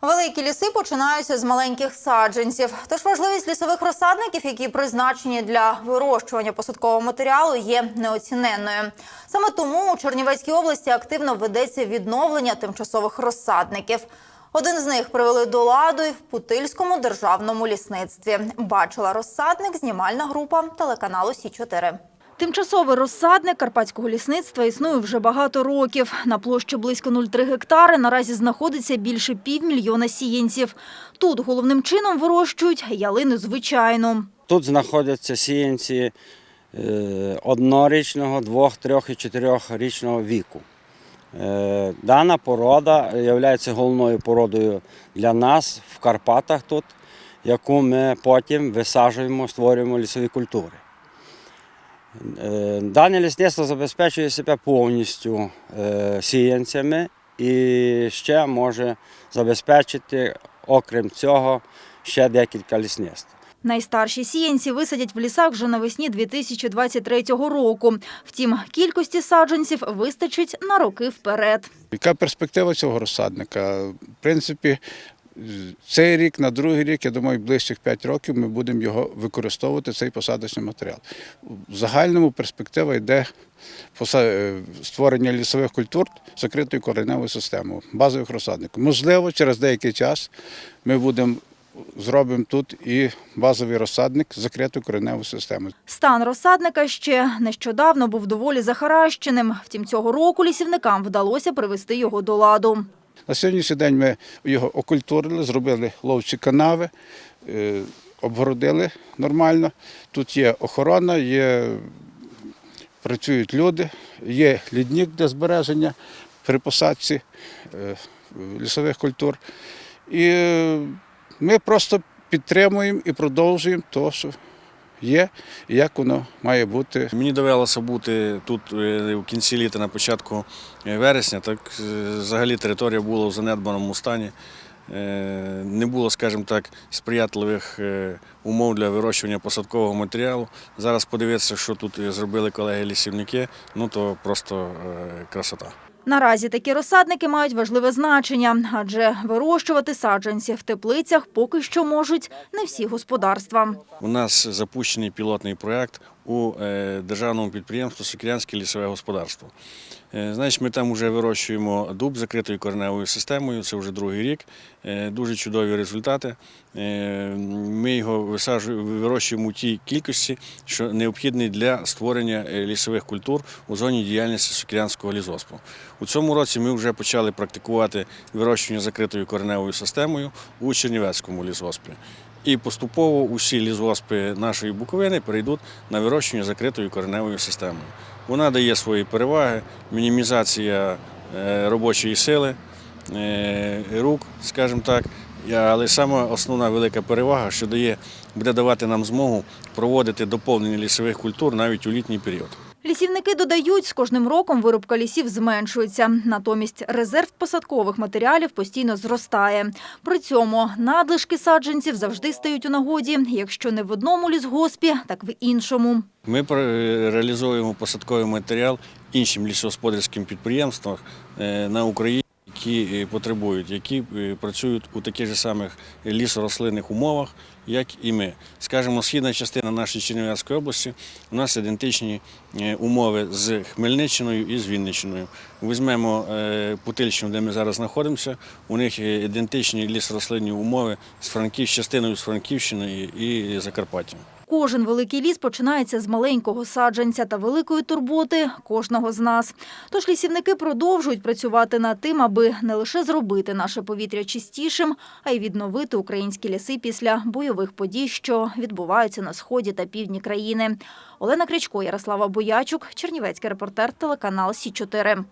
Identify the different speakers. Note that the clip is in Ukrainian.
Speaker 1: Великі ліси починаються з маленьких саджанців. Тож важливість лісових розсадників, які призначені для вирощування посадкового матеріалу, є неоціненною. Саме тому у Чернівецькій області активно ведеться відновлення тимчасових розсадників. Один з них привели до ладу й в Путильському державному лісництві. Бачила розсадник знімальна група телеканалу Сі 4 Тимчасовий розсадник карпатського лісництва існує вже багато років. На площі близько 0,3 гектари наразі знаходиться більше півмільйона сіянців. Тут головним чином вирощують ялину звичайну.
Speaker 2: Тут знаходяться сіянці е, однорічного, двох, трьох і чотирьохрічного віку. Е, Дана порода є головною породою для нас в Карпатах тут, яку ми потім висаджуємо, створюємо лісові культури. Е, Дане лісництво забезпечує себе повністю е, сіянцями і ще може забезпечити, окрім цього, ще декілька лісництв.
Speaker 1: Найстарші сіянці висадять в лісах вже навесні 2023 року. Втім, кількості саджанців вистачить на роки вперед.
Speaker 3: Яка перспектива цього розсадника? В принципі, цей рік, на другий рік, я думаю, ближчих 5 років ми будемо його використовувати, цей посадочний матеріал. В загальному перспектива йде е, створення лісових культур закритою кореневою системою, базових розсадників. Можливо, через деякий час ми будемо зробимо тут і базовий розсадник з закритою кореневою системою.
Speaker 1: Стан розсадника ще нещодавно був доволі захаращеним. Втім, цього року лісівникам вдалося привести його до ладу.
Speaker 3: На сьогоднішній день ми його окультурили, зробили ловчі канави, е, обгородили нормально. Тут є охорона, є, працюють люди, є лідник для збереження при посадці е, лісових культур. І е, ми просто підтримуємо і продовжуємо те, що є, і як воно має бути
Speaker 4: Мені довелося бути тут е, в кінці літа, на початку е, вересня. Так е, взагалі територія була в занедбаному стані. Е, Не було, скажімо так, сприятливих е, умов для вирощування посадкового матеріалу. Зараз подивитися, що тут е, зробили колеги-лісівники, ну то просто е, красота.
Speaker 1: Наразі такі розсадники мають важливе значення, адже вирощувати саджанці в теплицях поки що можуть не всі господарства.
Speaker 4: У нас запущений пілотний проєкт у е, державному підприємстві Сокирянське лісове господарство. Е, Значить, ми там вже вирощуємо дуб закритою кореневою системою, це вже другий рік. Е, Дуже чудові результати. Ми його вирощуємо у тій кількості, що необхідний для створення лісових культур у зоні діяльності Сокирянського лісоспу. У цьому році ми вже почали практикувати вирощування закритою кореневою системою у Чернівецькому лісоспі. І поступово усі лісгоспи нашої Буковини перейдуть на вирощування закритою кореневою системою. Вона дає свої переваги, мінімізація е, робочої сили, е, рук, скажімо так. Але саме основна велика перевага, що дає, буде давати нам змогу проводити доповнення лісових культур навіть у літній період.
Speaker 1: Лісівники додають, з кожним роком вирубка лісів зменшується. Натомість резерв посадкових матеріалів постійно зростає. При цьому надлишки саджанців завжди стають у нагоді, якщо не в одному лісгоспі, так в іншому.
Speaker 4: Ми реалізуємо посадковий матеріал іншим лісогосподарським підприємствам е, на Україні, які е, потребують, які е, працюють у таких же самих лісорослинних умовах, як і ми. Скажімо, східна частина нашої Чернівецької області у нас ідентичні е, умови з Хмельниччиною і з Вінниччиною. Візьмемо Путильщину, де ми зараз знаходимося. У них ідентичні лісорослинні умови з Франків, частиною з Франківщини і Закарпаття.
Speaker 1: Кожен великий ліс починається з маленького саджанця та великої турботи кожного з нас. Тож лісівники продовжують працювати над тим, аби не лише зробити наше повітря чистішим, а й відновити українські ліси після бойових подій, що відбуваються на сході та півдні країни. Олена Крячко, Ярослава Боячук, Чернівецький репортер, телеканал Сі 4